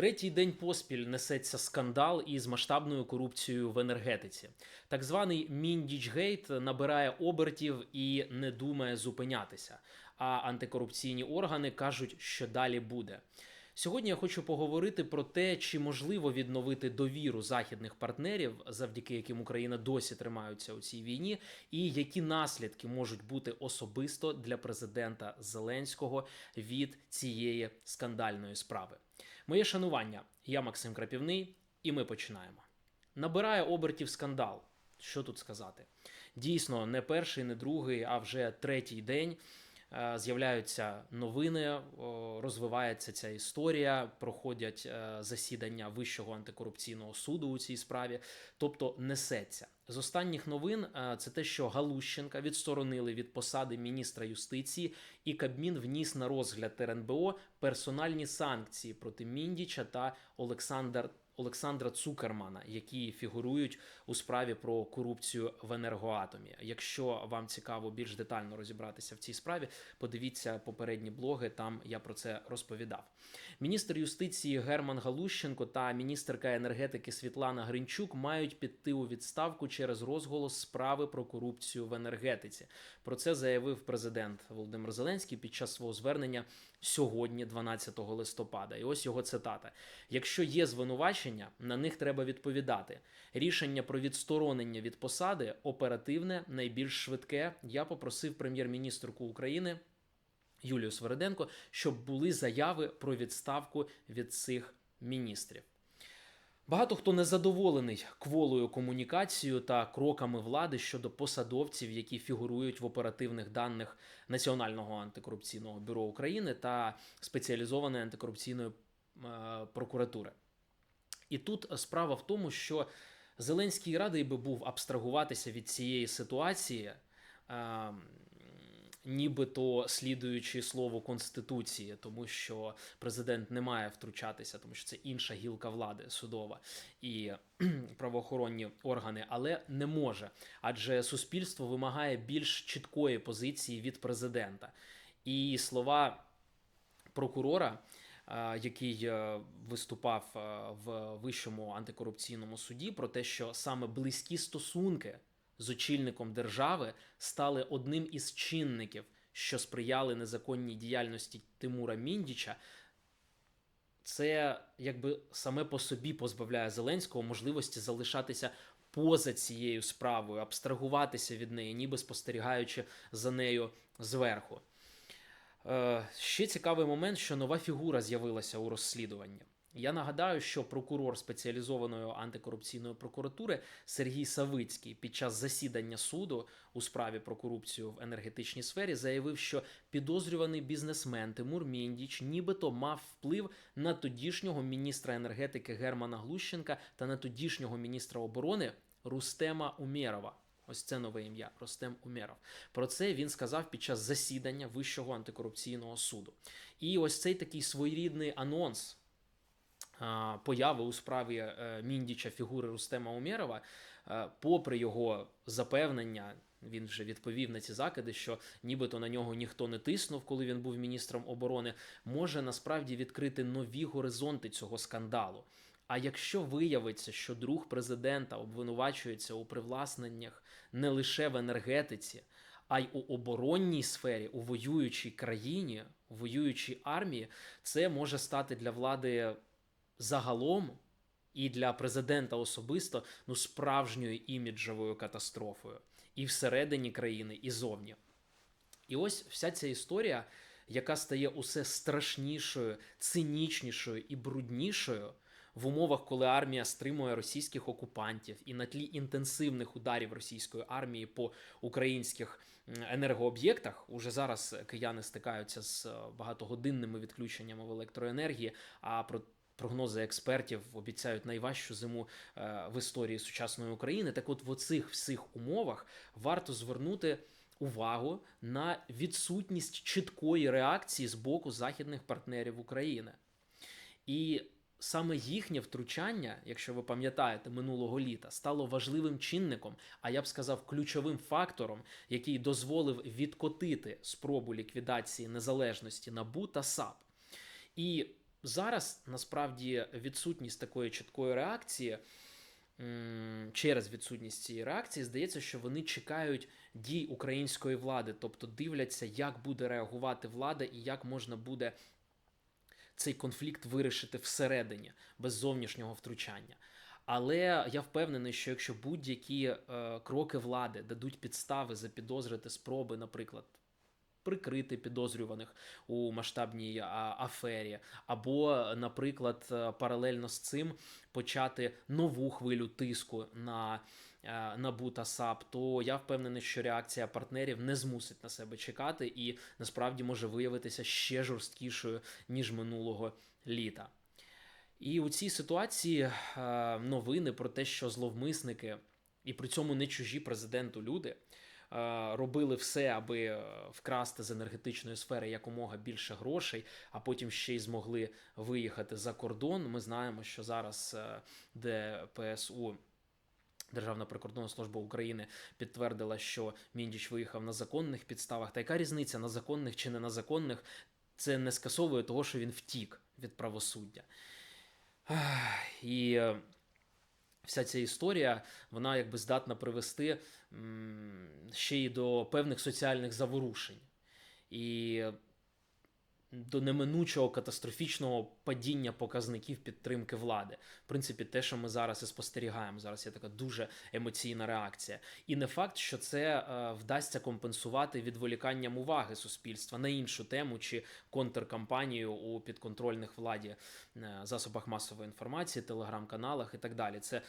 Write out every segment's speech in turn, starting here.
Третій день поспіль несеться скандал із масштабною корупцією в енергетиці. Так званий Міндічгейт набирає обертів і не думає зупинятися. А антикорупційні органи кажуть, що далі буде. Сьогодні я хочу поговорити про те, чи можливо відновити довіру західних партнерів, завдяки яким Україна досі тримається у цій війні, і які наслідки можуть бути особисто для президента Зеленського від цієї скандальної справи. Моє шанування. Я Максим Крапівний, і ми починаємо. Набирає обертів скандал. Що тут сказати? Дійсно, не перший, не другий, а вже третій день е, з'являються новини, розвивається ця історія, проходять е, засідання Вищого антикорупційного суду у цій справі, тобто несеться. З останніх новин е, це те, що Галущенка відсторонили від посади міністра юстиції, і Кабмін вніс на розгляд РНБО персональні санкції проти Міндіча та Олександр. Олександра Цукермана, які фігурують у справі про корупцію в енергоатомі. Якщо вам цікаво більш детально розібратися в цій справі, подивіться попередні блоги. Там я про це розповідав. Міністр юстиції Герман Галущенко та міністерка енергетики Світлана Гринчук мають піти у відставку через розголос справи про корупцію в енергетиці. Про це заявив президент Володимир Зеленський під час свого звернення сьогодні, 12 листопада. І ось його цитата: якщо є звинувачення, на них треба відповідати. Рішення про відсторонення від посади оперативне, найбільш швидке. Я попросив прем'єр-міністрку України. Юлію Свериденко, щоб були заяви про відставку від цих міністрів. Багато хто не задоволений кволою комунікацією та кроками влади щодо посадовців, які фігурують в оперативних даних Національного антикорупційного бюро України та спеціалізованої антикорупційної е, прокуратури. І тут справа в тому, що Зеленський радий би був абстрагуватися від цієї ситуації, е, нібито слідуючи слову Конституції, тому що президент не має втручатися, тому що це інша гілка влади судова і правоохоронні органи, але не може, адже суспільство вимагає більш чіткої позиції від президента. І слова прокурора який виступав в вищому антикорупційному суді, про те, що саме близькі стосунки з очільником держави стали одним із чинників, що сприяли незаконній діяльності Тимура Міндіча. Це якби саме по собі позбавляє Зеленського можливості залишатися поза цією справою, абстрагуватися від неї, ніби спостерігаючи за нею зверху. Е, ще цікавий момент, що нова фігура з'явилася у розслідуванні. Я нагадаю, що прокурор спеціалізованої антикорупційної прокуратури Сергій Савицький під час засідання суду у справі про корупцію в енергетичній сфері заявив, що підозрюваний бізнесмен Тимур Міндіч нібито мав вплив на тодішнього міністра енергетики Германа Глущенка та на тодішнього міністра оборони Рустема Умєрова. Ось це нове ім'я Ростем Умєров. Про це він сказав під час засідання Вищого антикорупційного суду. І ось цей такий своєрідний анонс появи у справі е, Міндіча фігури Рустема Умєрова, е, попри його запевнення. Він вже відповів на ці закиди, що нібито на нього ніхто не тиснув, коли він був міністром оборони, може насправді відкрити нові горизонти цього скандалу. А якщо виявиться, що друг президента обвинувачується у привласненнях не лише в енергетиці, а й у оборонній сфері, у воюючій країні, у воюючій армії, це може стати для влади загалом і для президента особисто ну справжньою іміджовою катастрофою і всередині країни, і зовні. І ось вся ця історія, яка стає усе страшнішою, цинічнішою і бруднішою. В умовах, коли армія стримує російських окупантів, і на тлі інтенсивних ударів російської армії по українських енергооб'єктах, уже зараз кияни стикаються з багатогодинними відключеннями в електроенергії. А про Прогнози експертів обіцяють найважчу зиму е, в історії сучасної України. Так, от в оцих всіх умовах варто звернути увагу на відсутність чіткої реакції з боку західних партнерів України. І саме їхнє втручання, якщо ви пам'ятаєте, минулого літа, стало важливим чинником, а я б сказав, ключовим фактором, який дозволив відкотити спробу ліквідації незалежності НАБУ та САП. І зараз насправді відсутність такої чіткої реакції. Через відсутність цієї реакції здається, що вони чекають дій української влади, тобто дивляться, як буде реагувати влада і як можна буде цей конфлікт вирішити всередині без зовнішнього втручання. Але я впевнений, що якщо будь-які е, кроки влади дадуть підстави запідозрити спроби, наприклад, прикрити підозрюваних у масштабній афері, або, наприклад, е, паралельно з цим почати нову хвилю тиску на е, НАБУ та САП, то я впевнений, що реакція партнерів не змусить на себе чекати і насправді може виявитися ще жорсткішою ніж минулого літа. І у цій ситуації е, новини про те, що зловмисники, і при цьому не чужі президенту люди, робили все, аби е, вкрасти з енергетичної сфери якомога більше грошей, а потім ще й змогли виїхати за кордон. Ми знаємо, що зараз е, ДПСУ. Державна прикордонна служба України підтвердила, що Міндіч виїхав на законних підставах. Та яка різниця на законних чи не на законних? Це не скасовує того, що він втік від правосуддя. І е, вся ця історія, вона якби здатна привести ще й до певних соціальних заворушень. І до неминучого катастрофічного падіння показників підтримки влади. В принципі, те, що ми зараз і спостерігаємо. Зараз є така дуже емоційна реакція. І не факт, що це е, вдасться компенсувати відволіканням уваги суспільства на іншу тему чи контркампанію у підконтрольних владі е, засобах масової інформації, телеграм-каналах і так далі. Це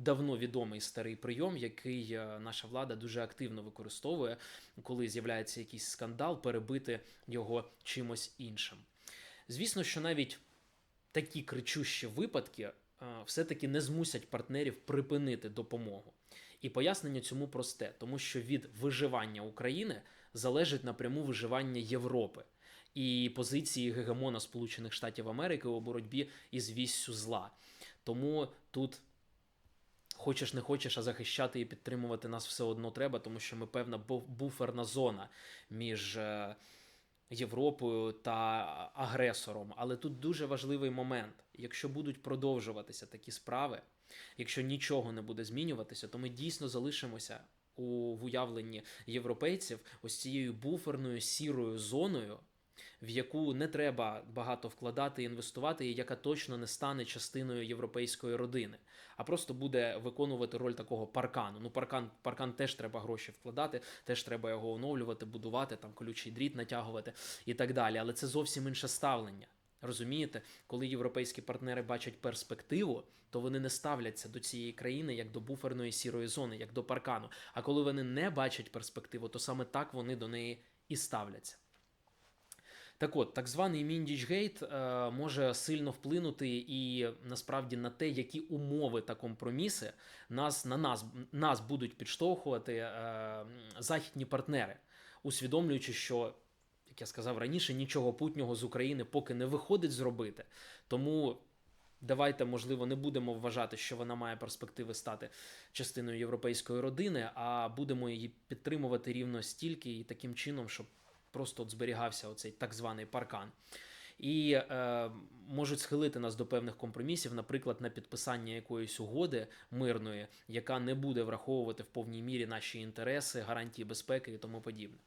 давно відомий старий прийом, який е, наша влада дуже активно використовує, коли з'являється якийсь скандал, перебити його чимось іншим. Звісно, що навіть такі кричущі випадки е, все-таки не змусять партнерів припинити допомогу. І пояснення цьому просте, тому що від виживання України залежить напряму виживання Європи і позиції гегемона Сполучених Штатів Америки у боротьбі із віссю зла. Тому тут хочеш не хочеш, а захищати і підтримувати нас все одно треба, тому що ми певна буферна зона між е, Європою та агресором. Але тут дуже важливий момент: якщо будуть продовжуватися такі справи, якщо нічого не буде змінюватися, то ми дійсно залишимося у уявленні європейців ось цією буферною сірою зоною. В яку не треба багато вкладати і інвестувати, і яка точно не стане частиною європейської родини, а просто буде виконувати роль такого паркану. Ну, паркан, паркан теж треба гроші вкладати, теж треба його оновлювати, будувати, там колючий дріт натягувати і так далі. Але це зовсім інше ставлення. Розумієте, коли європейські партнери бачать перспективу, то вони не ставляться до цієї країни як до буферної сірої зони, як до паркану. А коли вони не бачать перспективу, то саме так вони до неї і ставляться. Так от, так званий Міндічгейт е, може сильно вплинути і насправді на те, які умови та компроміси нас на нас, нас будуть підштовхувати е, західні партнери, усвідомлюючи, що, як я сказав раніше, нічого путнього з України поки не виходить зробити. Тому давайте, можливо, не будемо вважати, що вона має перспективи стати частиною європейської родини, а будемо її підтримувати рівно стільки і таким чином, щоб просто от зберігався оцей так званий паркан. І е, можуть схилити нас до певних компромісів, наприклад, на підписання якоїсь угоди мирної, яка не буде враховувати в повній мірі наші інтереси, гарантії безпеки і тому подібне.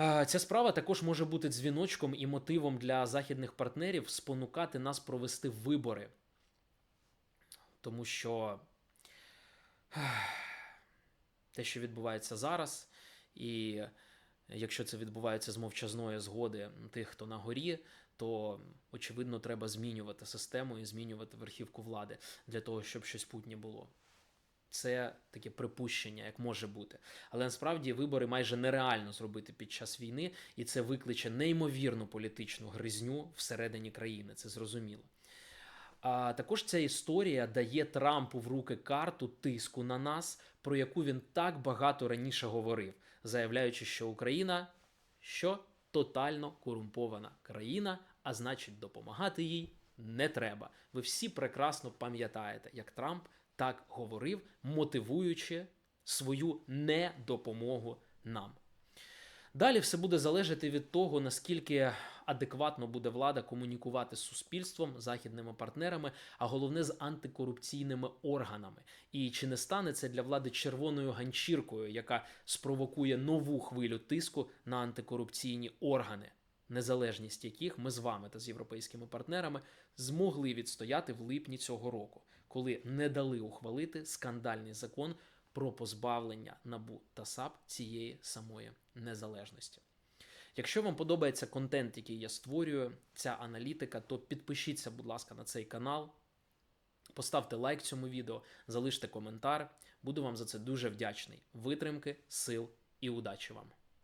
Е, Ця справа також може бути дзвіночком і мотивом для західних партнерів спонукати нас провести вибори. Тому що те, що відбувається зараз, і якщо це відбувається з мовчазної згоди тих, хто на горі, то очевидно треба змінювати систему і змінювати верхівку влади для того, щоб щось путнє було. Це таке припущення, як може бути. Але насправді вибори майже нереально зробити під час війни, і це викличе неймовірну політичну гризню всередині країни. Це зрозуміло. А також ця історія дає Трампу в руки карту тиску на нас, про яку він так багато раніше говорив, заявляючи, що Україна що тотально корумпована країна, а значить, допомагати їй не треба. Ви всі прекрасно пам'ятаєте, як Трамп так говорив, мотивуючи свою недопомогу нам. Далі все буде залежати від того, наскільки адекватно буде влада комунікувати з суспільством, західними партнерами, а головне з антикорупційними органами. І чи не стане це для влади червоною ганчіркою, яка спровокує нову хвилю тиску на антикорупційні органи, незалежність яких ми з вами та з європейськими партнерами змогли відстояти в липні цього року, коли не дали ухвалити скандальний закон про позбавлення НАБУ та САП цієї самої незалежності. Якщо вам подобається контент, який я створюю, ця аналітика, то підпишіться, будь ласка, на цей канал, поставте лайк цьому відео, залиште коментар. Буду вам за це дуже вдячний. Витримки, сил і удачі вам!